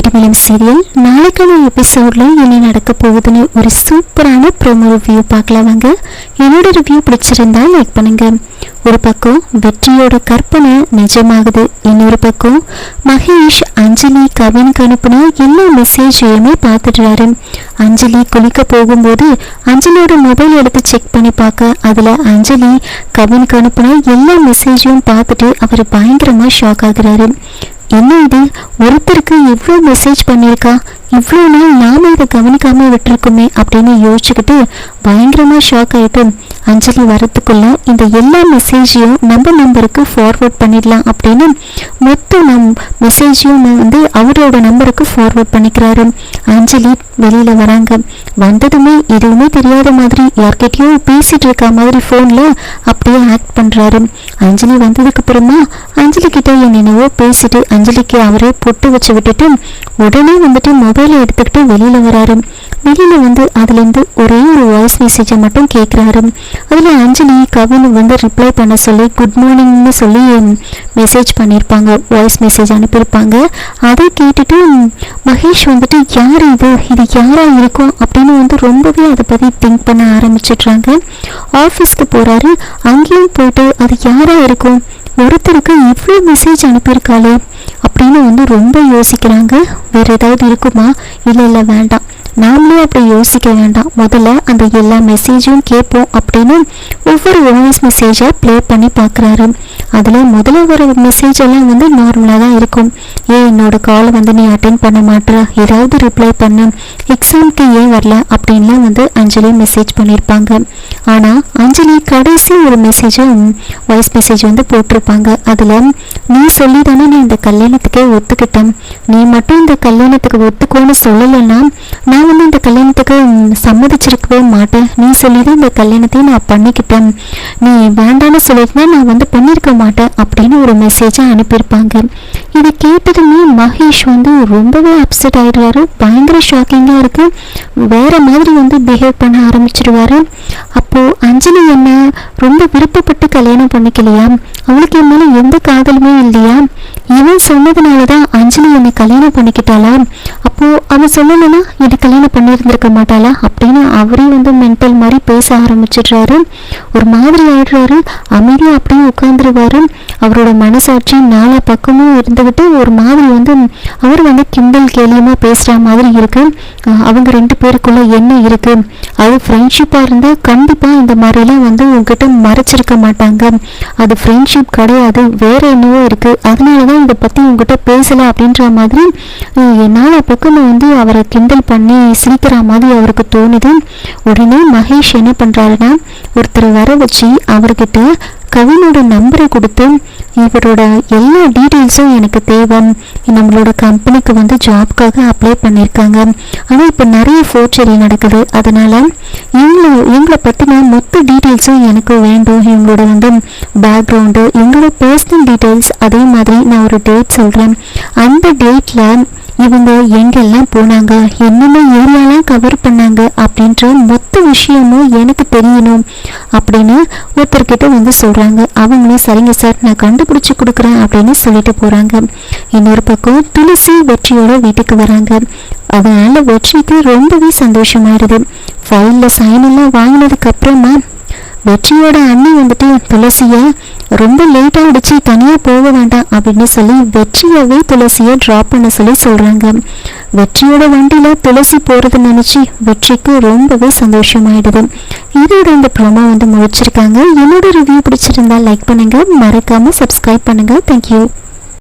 கெட்டமலம் serial. நாளைக்கான எபிசோட்ல என்ன நடக்க போகுதுன்னு ஒரு சூப்பரான ப்ரோமோ ரிவ்யூ பார்க்கலாம் வாங்க. என்னோட ரிவ்யூ பிடிச்சிருந்தா லைக் பண்ணுங்க. ஒரு பக்கம் வெற்றியோட கற்பனை நிஜமாகுது இன்னொரு பக்கம் மகேஷ் அஞ்சலி கவினுக்கு அனுப்பின எல்லா மெசேஜையுமே பார்த்துடுறாரு. அஞ்சலி குளிக்க போகும்போது அஞ்சலியோட மொபைல் எடுத்து செக் பண்ணி பார்க்க அதுல அஞ்சலி கவினுக்கு அனுப்பின எல்லா மெசேஜையும் பார்த்துட்டு அவர் பயங்கரமாக ஷாக் ஆகுறாரு. என்ன இது ஒருத்தருக்கு இவ்வளோ மெசேஜ் பண்ணியிருக்கா? இவ்வளோ நாள் நாம இதை கவனிக்காமல் விட்டுருக்குமே அப்படின்னு யோசிச்சுக்கிட்டு பயங்கரமா ஷாக் ஆயிட்டு அஞ்சலி வரத்துக்குள்ள இந்த எல்லா மெசேஜையும் நம்ம நம்பருக்கு ஃபார்வேர்ட் பண்ணிடலாம் அப்படின்னு மொத்த நம் மெசேஜையும் வந்து அவரோட நம்பருக்கு ஃபார்வேர்ட் பண்ணிக்கிறாரு. அஞ்சலி வெளியில வராங்க. வந்ததுமே எதுவுமே தெரியாத மாதிரி யார்கிட்டயோ பேசிட்டு இருக்க மாதிரி ஃபோன்ல அப்படியே ஆக்ட் பண்றாரு. அஞ்சலி வந்ததுக்கு அப்புறமா அஞ்சலி கிட்ட என்னென்னவோ பேசிட்டு அஞ்சலிக்கு அவரே பொட்டு வச்சு விட்டுட்டு உடனே வந்துட்டு மொபைல் எடுத்துக்கிட்டு வெளியில வராரு. வெளியில வந்து அதுலேருந்து ஒரே ஒரு வாய்ஸ் மெசேஜை மட்டும் கேட்குறாரு அதில் அஞ்சலி கவின் வந்து ரிப்ளை பண்ண சொல்லி குட் மார்னிங்னு சொல்லி மெசேஜ் பண்ணியிருப்பாங்க வாய்ஸ் மெசேஜ் அனுப்பியிருப்பாங்க. அதை கேட்டுட்டு மகேஷ் வந்துட்டு யார் இது? இது யாரா இருக்கும் அப்படின்னு வந்து ரொம்பவே அதை பற்றி திங்க் பண்ண ஆரம்பிச்சிடுறாங்க. ஆஃபீஸ்க்கு போகிறாரு அங்கேயும் போயிட்டு அது யாரா இருக்கும்? ஒருத்தருக்கு இவ்வளோ மெசேஜ் அனுப்பியிருக்காளே. அப்படின்னு வந்து ரொம்ப யோசிக்கிறாங்க. வேற ஏதாவது இருக்குமா? இல்லை இல்லை வேண்டாம். நாமளே அப்படி யோசிக்க வேண்டாம். முதல்ல அந்த எல்லா மெசேஜும் கேட்போம் அப்படின்னு ஒவ்வொரு வாய்ஸ் மெசேஜை ப்ளே பண்ணி பார்க்குறாரு. அதில் முதல்ல ஒரு மெசேஜ் எல்லாம் வந்து நார்மலாக தான் இருக்கும். ஏன் என்னோட காலை வந்து நீ அட்டென்ட் பண்ண மாட்டேற ஏதாவது ரிப்ளை பண்ணு. எக்ஸாம்க்கு ஏன் வரல? அப்படின்லாம் வந்து அஞ்சலி மெசேஜ் பண்ணியிருப்பாங்க ஆனால் அஞ்சலி கடைசி ஒரு மெசேஜை வாய்ஸ் மெசேஜ் வந்து போட்டிருப்பாங்க. அதில் நீ சொல்லி தானே நான் இந்த கல்யாணத்துக்கே ஒத்துக்கிட்டேன். நீ மட்டும் இந்த கல்யாணத்துக்கு ஒத்துக்கோன்னு சொல்லலைன்னா நான் நான் வந்து இந்த கல்யாணத்துக்கு சம்மதிச்சிருக்கவே மாட்டேன். நீ சொல்லி தான் இந்த கல்யாணத்தையும் நான் பண்ணிக்கிட்டேன். நீ வேண்டாம்னு சொல்லியிருந்தா நான் வந்து பண்ணியிருக்க மாட்டேன் அப்படின்னு ஒரு மெசேஜை அனுப்பியிருப்பாங்க. இதை கேட்டதுமே மகேஷ் வந்து ரொம்பவே அப்செட் ஆயிடுவாரு. பயங்கர ஷாக்கிங்காக இருக்குது வேறு மாதிரி வந்து பிஹேவ் பண்ண ஆரம்பிச்சிடுவாரு அப்போது அஞ்சலி என்ன ரொம்ப விருப்பப்பட்டு கல்யாணம் பண்ணிக்கலையா? அவளுக்கு என் எந்த காதலுமே இல்லையா? இவன் சொன்னதுனால தான் அஞ்சலி என்னை கல்யாணம் பண்ணிக்கிட்டாளா? அப்போ அவன் சொல்லலைன்னா என்னை கல்யாணம் பண்ணியிருந்திருக்க மாட்டாளா? அப்படின்னு அவரே வந்து மென்டல் மாதிரி பேச ஆரம்பிச்சிடுறாரு. ஒரு மாதிரி ஆயிடுறாரு. அமைதியாக அப்படியே உட்காந்துருவாரு அவரோட மனசாட்சி நாலா பக்கமும் இருந்துக்கிட்டு ஒரு மாதிரி வந்து அவர் வந்து கிண்டல் கேலியமாக பேசுகிற மாதிரி இருக்கு. அவங்க ரெண்டு பேருக்குள்ள என்ன இருக்கு? அது ஃப்ரெண்ட்ஷிப்பாக இருந்தால் கண்டிப்பாக இந்த மாதிரிலாம் வந்து உங்ககிட்ட மறைச்சிருக்க மாட்டாங்க. அது ஃப்ரெண்ட்ஷிப் கிடையாது. வேற என்னவோ இருக்கு. அதனால தான் இதை பற்றி உங்ககிட்ட பேசலை அப்படின்ற மாதிரி என்னால் பக்கம் வந்து அவரை கிண்டல் பண்ணி சிரிக்கிற மாதிரி அவருக்கு தோணுது. உடனே மகேஷ் என்ன பண்ணுறாருன்னா ஒருத்தரை வர வச்சு அவர்கிட்ட கவினோட நம்பரை கொடுத்து இவரோட எல்லா டீட்டெயில்ஸும் எனக்கு தேவை. நம்மளோட கம்பெனிக்கு வந்து ஜாப்க்காக அப்ளை பண்ணியிருக்காங்க. ஆனால் இப்போ நிறைய ஃபோர்ச்சரி நடக்குது. அதனால் இவங்களை இவங்களை பற்றின மொத்த டீட்டெயில்ஸும் எனக்கு வேண்டும். இவங்களோட வந்து பேக்ரவுண்டு இவங்களோட பர்சனல் டீட்டெயில்ஸ் அதே மாதிரி நான் ஒரு டேட் சொல்கிறேன் அந்த டேட்டில் இவங்க எங்கெல்லாம் போனாங்க என்னென்ன ஏரியாலாம் கவர் பண்ணாங்க அப்படின்ற மொத்த விஷயமும் எனக்கு தெரியணும் அப்படின்னு ஒருத்தர்கிட்ட வந்து சொல்றாங்க. அவங்களும் சரிங்க சார் நான் கண்டுபிடிச்சி கொடுக்குறேன் அப்படின்னு சொல்லிட்டு போறாங்க. இன்னொரு பக்கம் துளசி வெற்றியோட வீட்டுக்கு வராங்க. அதனால வெற்றிக்கு ரொம்பவே சந்தோஷமாயிடுது. ஃபைல்ல சைன் எல்லாம் வாங்கினதுக்கு அப்புறமா வெற்றியோட அண்ணி வந்துட்டு துளசியை ரொம்ப லேட் ஆயிடுச்சு தனியாக போக வேண்டாம் அப்படின்னு சொல்லி வெற்றியவே துளசியை ட்ராப் பண்ண சொல்லி சொல்கிறாங்க வெற்றியோட வண்டியில் துளசி போகிறது நினச்சி வெற்றிக்கு ரொம்பவே சந்தோஷமாயிடுது. இதோட இந்த ப்ரோமோ வந்து முடிச்சிருக்காங்க. என்னோட ரிவ்யூ பிடிச்சிருந்தா லைக் பண்ணுங்கள் மறக்காமல் சப்ஸ்கிரைப் பண்ணுங்க. தேங்க்யூ